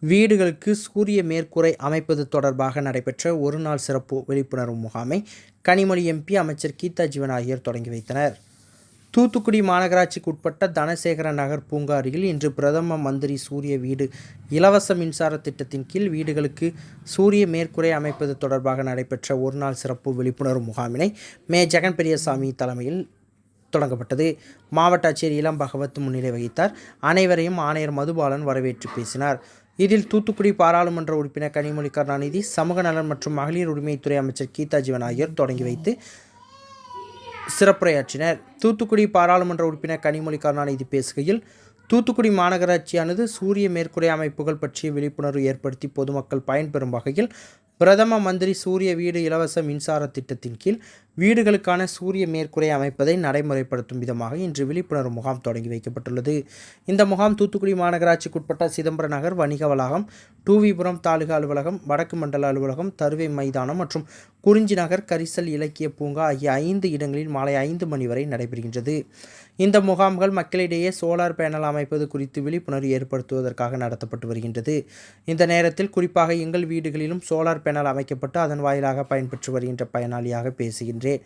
வீடுகளுக்கு சூரிய மேற்கூரை அமைப்பது தொடர்பாக நடைபெற்ற ஒருநாள் சிறப்பு விழிப்புணர்வு முகாமை கனிமொழி எம்பி அமைச்சர் கீதா ஜீவன் ஆகியோர் தொடங்கி வைத்தனர். தூத்துக்குடி மாநகராட்சிக்கு உட்பட்ட தனசேகர நகர் பூங்கா அருகில் இன்று பிரதம மந்திரி சூரிய வீடு இலவச மின்சார திட்டத்தின் கீழ் வீடுகளுக்கு சூரிய மேற்கூரை அமைப்பது தொடர்பாக நடைபெற்ற ஒருநாள் சிறப்பு விழிப்புணர்வு முகாமினை மே. ஜெகன் பெரியசாமி தலைமையில் தொடங்கப்பட்டது. மாவட்ட ஆட்சியர் இளம் பகவத் முன்னிலை வகித்தார். அனைவரையும் ஆணையர் மதுபாலன் வரவேற்று பேசினார். இதில் தூத்துக்குடி பாராளுமன்ற உறுப்பினர் கனிமொழி கருணாநிதி சமூக நலன் மற்றும் மகளிர் உரிமைத்துறை அமைச்சர் கீதா ஜீவன் ஆகியோர் தொடங்கி வைத்து சிறப்புரையாற்றினர். தூத்துக்குடி பாராளுமன்ற உறுப்பினர் கனிமொழி கருணாநிதி பேசுகையில் தூத்துக்குடி மாநகராட்சியானது சூரிய மேற்குறை அமைப்புகள் பற்றிய விழிப்புணர்வு ஏற்படுத்தி பொதுமக்கள் பயன்பெறும் வகையில் பிரதம மந்திரி சூரிய வீடு இலவச மின்சார திட்டத்தின் கீழ் வீடுகளுக்கான சூரிய மேற்கூரை அமைப்பதை நடைமுறைப்படுத்தும் விதமாக இன்று விழிப்புணர்வு முகாம் தொடங்கி வைக்கப்பட்டுள்ளது. இந்த முகாம் தூத்துக்குடி மாநகராட்சிக்குட்பட்ட சிதம்பர நகர் வணிக வளாகம் டூவிபுரம் தாலுகா அலுவலகம் வடக்கு மண்டல அலுவலகம் தருவை மைதானம் மற்றும் குறிஞ்சி நகர் கரிசல் இலக்கிய பூங்கா ஆகிய ஐந்து இடங்களில் மாலை ஐந்து மணி வரை நடைபெறுகின்றது. இந்த முகாம்கள் மக்களிடையே சோலார் பேனல் அமைப்பது குறித்து விழிப்புணர்வு ஏற்படுத்துவதற்காக நடத்தப்பட்டு வருகின்றது. இந்த நேரத்தில் குறிப்பாக எங்கள் வீடுகளிலும் சோலார் பேனல் அமைக்கப்பட்டு அதன் வாயிலாக பயன்பெற்று வருகின்ற பயனாளியாக பேசுகின்றேன்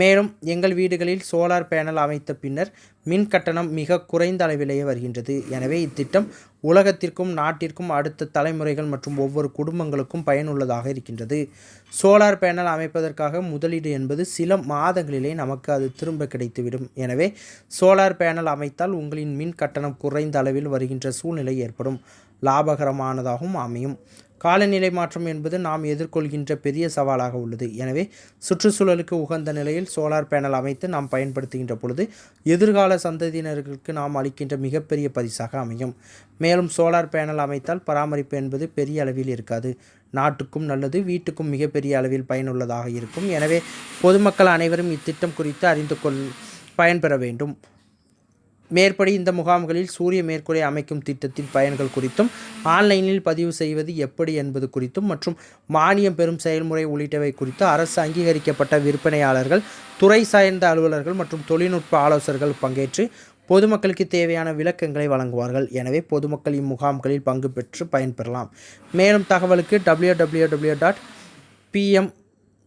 மேலும் எங்கள் வீடுகளில் சோலார் பேனல் அமைத்த பின்னர் மின் கட்டணம் மிக குறைந்த அளவிலேயே வருகின்றது. எனவே இத்திட்டம் உலகத்திற்கும் நாட்டிற்கும் அடுத்த தலைமுறைகள் மற்றும் ஒவ்வொரு குடும்பங்களுக்கும் பயனுள்ளதாக இருக்கின்றது. சோலார் பேனல் அமைப்பதற்காக முதலீடு என்பது சில மாதங்களிலே நமக்கு அது திரும்ப கிடைத்துவிடும். எனவே சோலார் பேனல் அமைத்தால் உங்களின் மின் கட்டணம் குறைந்த அளவில் வருகின்ற சூழ்நிலை ஏற்படும். லாபகரமானதாகவும் அமையும். காலநிலை மாற்றம் என்பது நாம் எதிர்கொள்கின்ற பெரிய சவாலாக உள்ளது. எனவே சுற்றுச்சூழலுக்கு உகந்த நிலையில் சோலார் பேனல் அமைத்து நாம் பயன்படுத்துகின்ற பொழுது எதிர்கால சந்ததியினர்களுக்கு நாம் அளிக்கின்ற மிகப்பெரிய பரிசாக அமையும். மேலும் சோலார் பேனல் அமைத்தால் பராமரிப்பு என்பது பெரிய அளவில் இருக்காது. நாட்டுக்கும் நல்லது வீட்டுக்கும் மிகப்பெரிய அளவில் பயனுள்ளதாக இருக்கும். எனவே பொதுமக்கள் அனைவரும் இத்திட்டம் குறித்து அறிந்து கொள் பயன்பெற வேண்டும். மேற்படி இந்த முகாம்களில் சூரிய மேற்கூரை அமைக்கும் திட்டத்தின் பயன்கள் குறித்தும் ஆன்லைனில் பதிவு செய்வது எப்படி என்பது குறித்தும் மற்றும் மானியம் பெறும் செயல்முறை உள்ளிட்டவை குறித்து அரசு அங்கீகரிக்கப்பட்ட விற்பனையாளர்கள் துறை சார்ந்த அலுவலர்கள் மற்றும் தொழில்நுட்ப ஆலோசகர்கள் பங்கேற்று பொதுமக்களுக்கு தேவையான விளக்கங்களை வழங்குவார்கள். எனவே பொதுமக்கள் இம்முகாம்களில் பங்கு பெற்று பயன்பெறலாம். மேலும் தகவலுக்கு W W W dot PM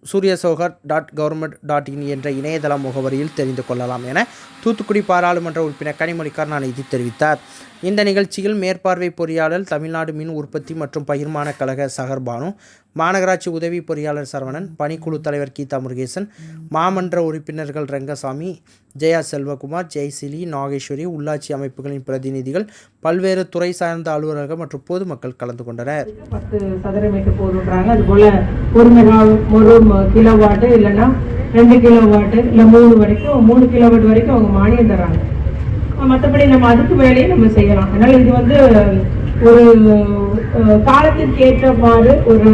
சூரியசோகர் dot government dot in என்ற இணையதள முகவரியில் தெரிந்து கொள்ளலாம் என தூத்துக்குடி பாராளுமன்ற உறுப்பினர் கனிமொழி கருணாநிதி தெரிவித்தார். இந்த நிகழ்ச்சியில் மேற்பார்வை பொறியாளர் தமிழ்நாடு மின் உற்பத்தி மற்றும் பகிர்மான கழக சகர்பானு மாநகராட்சி உதவி பொறியாளர் சரவணன் பணிக்குழு தலைவர் கீதா முருகேசன் மாமன்ற உறுப்பினர்கள் ரங்கசாமி ஜெயா செல்வகுமார் ஜெய்சிலி நாகேஸ்வரி உள்ளாட்சி அமைப்புகளின் பிரதிநிதிகள் பல்வேறு துறை சார்ந்த அலுவலர்கள் மற்றும் பொதுமக்கள் கலந்து கொண்டனர். பத்து சதுர மீட்டர் அது போல ஒரு மெகா ஒரு கிலோ வாட்டு இல்லைன்னா ரெண்டு கிலோ வாட்டு இல்லை மூணு வரைக்கும் மூணு கிலோ வாட் வரைக்கும் அவங்க மானியம் தராங்க மற்றபடி நம்ம அதுக்கு வேலையை நம்ம செய்யலாம். அதனால இது வந்து ஒரு காலத்திற்கு ஏற்றவாறு ஒரு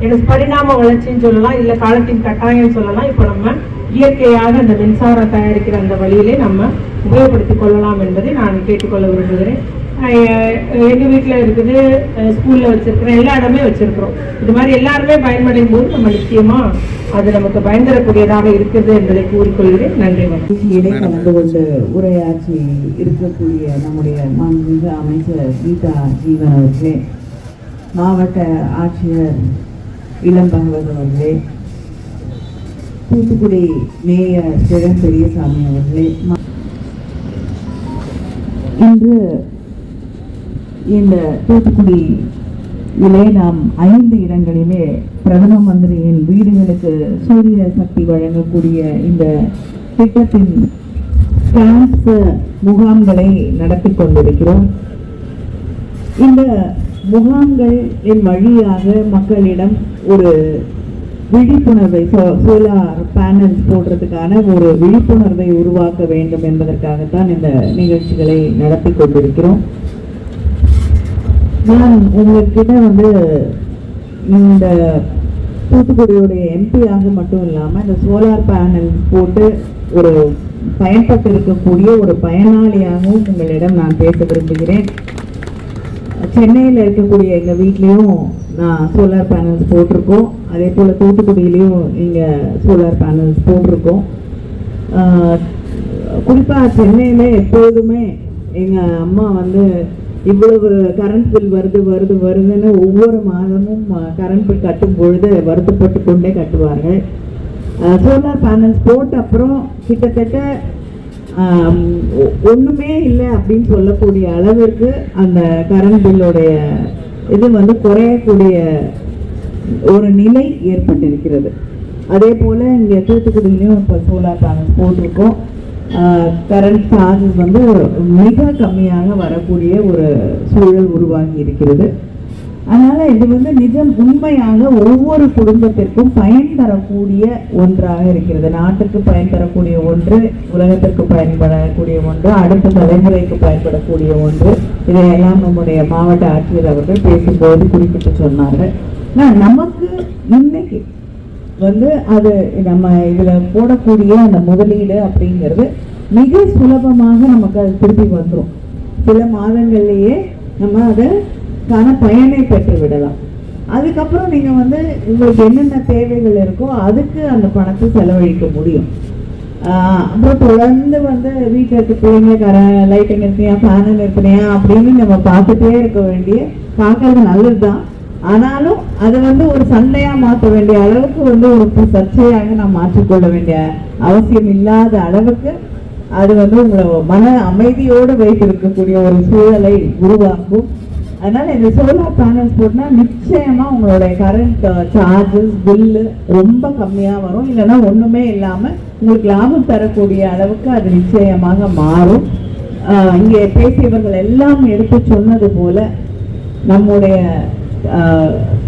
எனக்கு பரிணாம வளர்ச்சின்னு சொல்லலாம் இல்லை காலத்தின் கட்டாயம் சொல்லலாம். இப்போ நம்ம இயற்கையாக அந்த மின்சாரம் தயாரிக்கிற அந்த வழியிலே நம்ம உபயோகப்படுத்திக் கொள்ளலாம் என்பதை நான் கேட்டுக்கொள்ள விரும்புகிறேன். அஹ் எங்க வீட்ல இருக்குது ஸ்கூல்ல வச்சிருக்கிறோம் எல்லா இடமே வச்சிருக்கிறோம். இது மாதிரி எல்லாருமே பயன்படையும் போது நம்ம நிச்சயமா அது நமக்கு பயன் தரக்கூடியதாக இருக்குது என்பதை கூறிக்கொள்கிறேன். நன்றி வணக்கம். நிகழ்ச்சியிலே கலந்து கொண்டு உரையாற்றி இருக்கக்கூடிய நம்முடைய மாண்புமிகு அமைச்சர் கீதா ஜீவன் அவர்களே மாவட்ட ஆட்சியர் இளம் பகவத் அவர்களே தூத்துக்குடி மேயர் ஜெகன் பெரியசாமி அவர்களே இன்று இந்த தூத்துக்குடி இதிலே நாம் ஐந்து இடங்களிலே பிரதம மந்திரியின் வீடுகளுக்கு சூரிய சக்தி வழங்கக்கூடிய இந்த திட்டத்தின் கேம்ப் முகாம்களை நடத்தி கொண்டிருக்கிறோம். இந்த முகாம்களின் வழியாக மக்களிடம் ஒரு விழிப்புணர்வை சோலார் பேனல்ஸ் போடுறதுக்கான ஒரு விழிப்புணர்வை உருவாக்க வேண்டும் என்பதற்காகத்தான் இந்த நிகழ்ச்சிகளை நடத்தி கொண்டிருக்கிறோம். நான் உங்ககிட்ட வந்து இந்த தூத்துக்குடியோடைய எம்பியாக மட்டும் இல்லாமல் இந்த சோலார் பேனல் போட்டு ஒரு பயன்பட்டு இருக்கக்கூடிய ஒரு பயனாளியாகவும் உங்களிடம் நான் பேச விரும்புகிறேன். சென்னையில் இருக்கக்கூடிய எங்கள் வீட்லேயும் நான் சோலார் பேனல்ஸ் போட்டிருக்கோம். அதே போல் தூத்துக்குடியிலையும் இங்கே சோலார் பேனல்ஸ் போட்டிருக்கோம். குறிப்பாக சென்னையில் எப்பொழுதுமே எங்கள் அம்மா வந்து இவ்வளவு கரண்ட் பில் வருது வருது வருதுன்னு ஒவ்வொரு மாதமும் கரண்ட் பில் கட்டும் பொழுது வருத்தப்பட்டு கொண்டே கட்டுவார்கள். சோலார் பேனல்ஸ் போட்ட அப்புறம் கிட்டத்தட்ட ஒன்றுமே இல்லை அப்படின்னு சொல்லக்கூடிய அளவிற்கு அந்த கரண்ட் பில்லுடைய இது வந்து குறையக்கூடிய ஒரு நிலை ஏற்பட்டிருக்கிறது. அதே போல் இங்கே தூத்துக்குடியிலையும் இப்போ சோலார் பேனல் போட்டிருக்கோம். கரண்ட் சார்ஜஸ் வந்து மிக கம்மியாக வரக்கூடிய ஒரு சூழல் உருவாகி இருக்கிறது. அதனால இது வந்து நிஜம் உண்மையாக ஒவ்வொரு குடும்பத்திற்கும் பயன் தரக்கூடிய ஒன்றாக இருக்கிறது. நாட்டுக்கு பயன் தரக்கூடிய ஒன்று உலகத்திற்கு பயன்படக்கூடிய ஒன்று அடுத்த தலைமுறைக்கு பயன்படக்கூடிய ஒன்று. இதையெல்லாம் நம்முடைய மாவட்ட ஆட்சியர் அவர்கள் பேசும்போது குறிப்பிட்டு சொன்னார்கள். ஆனால் நமக்கு இன்னைக்கு வந்து அது நம்ம இதில் போடக்கூடிய அந்த முதலீடு அப்படிங்கிறது மிக சுலபமாக நமக்கு அது திருப்பி வந்துடும் சில மாதங்கள்லேயே நம்ம அதை அதற்கான பயனை பெற்று விடலாம். அதுக்கப்புறம் நீங்க வந்து உங்களுக்கு என்னென்ன தேவைகள் இருக்கோ அதுக்கு அந்த பணத்தை செலவழிக்க முடியும். ஆஹ் அப்புறம் தொடர்ந்து வந்து வீட்டில் இருக்க பிள்ளைங்க கர லைட்டை நிறுத்தினியா ஃபேனை நிறுத்தினியா அப்படின்னு நம்ம பார்த்துட்டே இருக்க வேண்டிய பார்க்கறது நல்லது தான் ஆனாலும் அதை வந்து ஒரு சண்டையா மாற்ற வேண்டிய அளவுக்கு வந்து ஒரு சர்ச்சையாக நாம் மாற்றிக்கொள்ள வேண்டிய அவசியம் இல்லாத அளவுக்கு அது வந்து உங்களை மன அமைதியோடு வைத்திருக்கக்கூடிய ஒரு சூழலை உருவாக்கும். அதனால இந்த சோலார் பேனல்ஸ் போட்டால் நிச்சயமா உங்களுடைய கரண்ட் சார்ஜஸ் பில்லு ரொம்ப கம்மியாக வரும். இல்லைன்னா ஒன்றுமே இல்லாமல் உங்களுக்கு லாபம் தரக்கூடிய அளவுக்கு அது நிச்சயமாக மாறும். இங்கே பேசியவர்கள் எல்லாம் எடுத்து சொன்னது போல நம்முடைய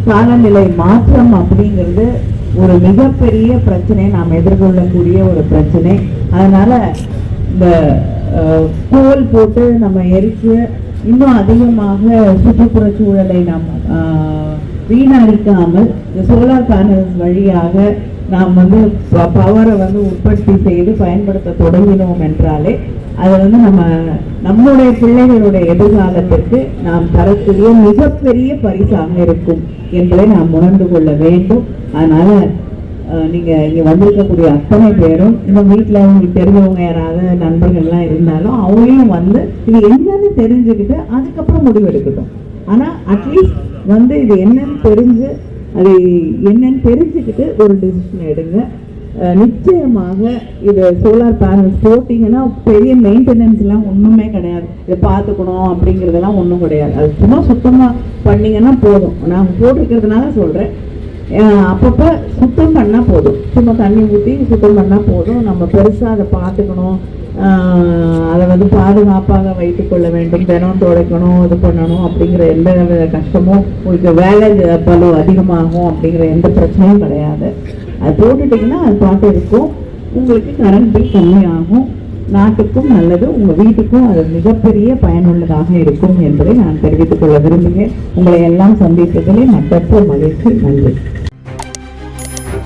காலநிலை மாற்றம் அப்படிங்கிறது ஒரு மிகப்பெரிய பிரச்சனை. நாம் எதிர்கொள்ளக்கூடிய ஒரு பிரச்சனை. அதனால இந்த கோல் போட்டு நம்ம எரிச்சு இன்னும் அதிகமாக சுற்றுப்புற சூழலை நாம் வீணடிக்காமல் இந்த சோலார் பேனல்ஸ் வழியாக நாம் வந்து பவரை வந்து உற்பத்தி செய்து பயன்படுத்த தொடங்கினோம் என்றாலே அதை வந்து நம்ம நம்முடைய பிள்ளைகளுடைய எதிர்காலத்திற்கு நாம் தரக்கூடிய மிகப்பெரிய பரிசாக இருக்கும் என்பதை நாம் உணர்ந்து கொள்ள வேண்டும். அதனால நீங்கள் நீங்க இங்க வந்திருக்கக்கூடிய அத்தனை பேரும் இன்னும் வீட்டில் உங்களுக்கு தெரிஞ்சவங்க யாராவது நண்பர்கள்லாம் இருந்தாலும் அவங்களையும் வந்து இது என்னன்னு தெரிஞ்சுக்கிட்டு அதுக்கப்புறம் முடிவெடுக்கட்டும். ஆனா அட்லீஸ்ட் வந்து இது என்னன்னு தெரிஞ்சு அது என்னன்னு தெரிஞ்சுக்கிட்டு ஒரு டிசிஷன் எடுங்க. நிச்சயமாக இது சோலார் பேனல்ஸ் போட்டிங்கன்னா பெரிய மெயின்டெனன்ஸ்லாம் ஒன்றுமே கிடையாது. இதை பார்த்துக்கணும் அப்படிங்கிறதெல்லாம் ஒன்றும் கிடையாது. அது சும்மா சுத்தமாக பண்ணிங்கன்னா போதும். நான் போட்டிருக்கிறதுனால சொல்கிறேன் அப்பப்போ சுத்தம் பண்ணால் போதும். சும்மா தண்ணி ஊற்றி சுத்தம் பண்ணால் போதும். நம்ம பெருசாக அதை பார்த்துக்கணும். அதை வந்து பாதுகாப்பாக வைத்துக்கொள்ள வேண்டும். தினம் துடைக்கணும் இது பண்ணணும் அப்படிங்கிற எந்த வித கஷ்டமும் உங்களுக்கு வேலை பலு அதிகமாகும் அப்படிங்கிற எந்த பிரச்சனையும் கிடையாது. அது போட்டுட்டிங்கன்னா அது பாட்டு இருக்கும். உங்களுக்கு கரண்ட் பில் கம்மியாகும். நாட்டுக்கும் நல்லது. உங்கள் வீட்டுக்கும் அது மிகப்பெரிய பயனுள்ளதாக இருக்கும் என்பதை நான் தெரிவித்துக் கொள்ள விரும்புகிறேன். உங்களை எல்லாம் சந்தித்ததிலே மற்றற்ற மகிழ்ச்சி. நன்றி.